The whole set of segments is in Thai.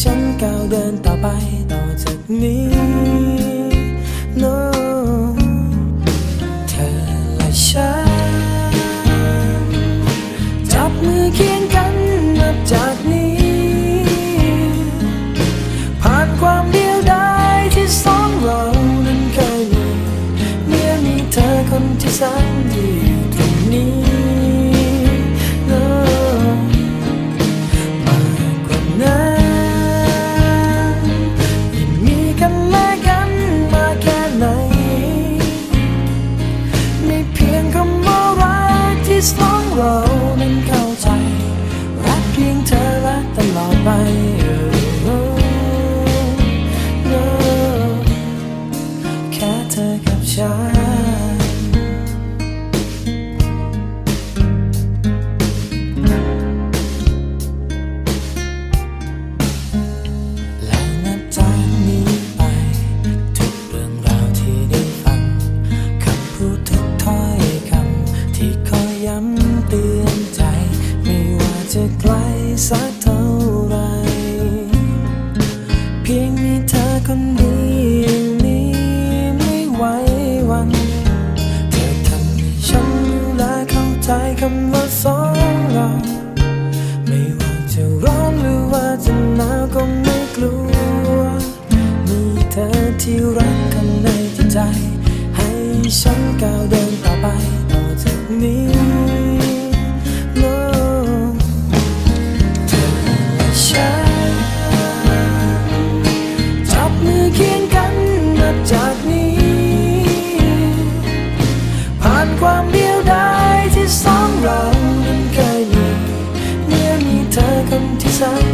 ฉัน到白到ว你。 คนดีอนี้ไม่ไหววัน เธอทำให้ฉันรู้และเข้าใจคำว่าสองเรา จากนี้ ผ่านความเดียวดายที่สองเรานั้นเคยมีเมื่อมีเธอคนที่สาม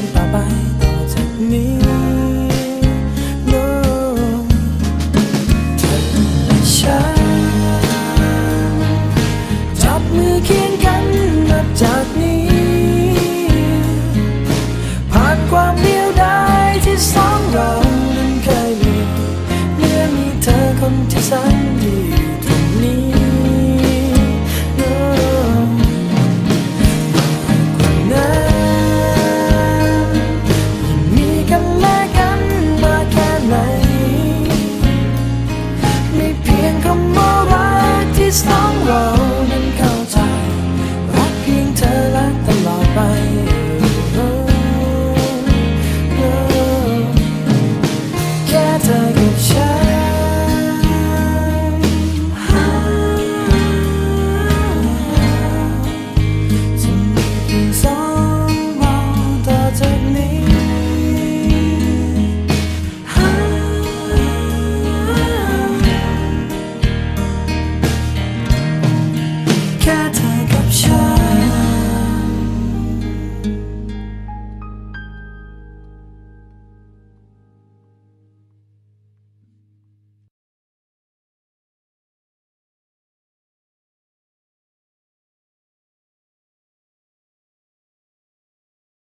น got